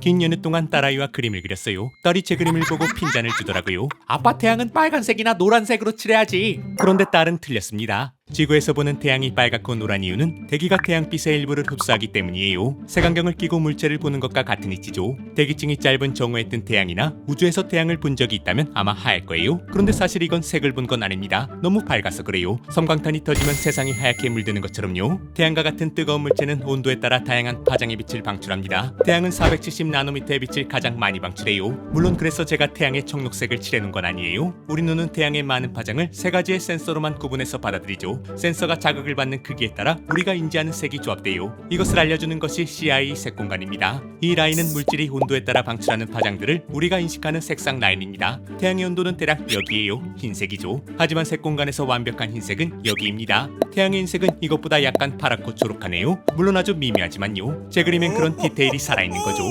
긴 연휴 동안 딸아이와 그림을 그렸어요. 딸이 제 그림을 보고 핀잔을 주더라고요. 아빠 태양은 빨간색이나 노란색으로 칠해야지. 그런데 딸은 틀렸습니다. 지구에서 보는 태양이 빨갛고 노란 이유는 대기가 태양빛의 일부를 흡수하기 때문이에요. 색안경을 끼고 물체를 보는 것과 같은 이치죠. 대기층이 짧은 정오에 뜬 태양이나 우주에서 태양을 본 적이 있다면 아마 하얄 거예요. 그런데 사실 이건 색을 본 건 아닙니다. 너무 밝아서 그래요. 섬광탄이 터지면 세상이 하얗게 물드는 것처럼요. 태양과 같은 뜨거운 물체는 온도에 따라 다양한 파장의 빛을 방출합니다. 태양은 470 나노미터의 빛을 가장 많이 방출해요. 물론 그래서 제가 태양의 청록색을 칠해놓은 건 아니에요. 우리 눈은 태양의 많은 파장을 세 가지의 센서로만 구분해서 받아들이죠. 센서가 자극을 받는 크기에 따라 우리가 인지하는 색이 조합돼요. 이것을 알려주는 것이 CI 색 공간입니다. 이 라인은 물질이 온도에 따라 방출하는 파장들을 우리가 인식하는 색상 라인입니다. 태양의 온도는 대략 여기에요. 흰색이죠. 하지만 색 공간에서 완벽한 흰색은 여기입니다. 태양의 흰색은 이것보다 약간 파랗고 초록하네요. 물론 아주 미미하지만요. 제 그림엔 그런 디테일이 살아있는 거죠.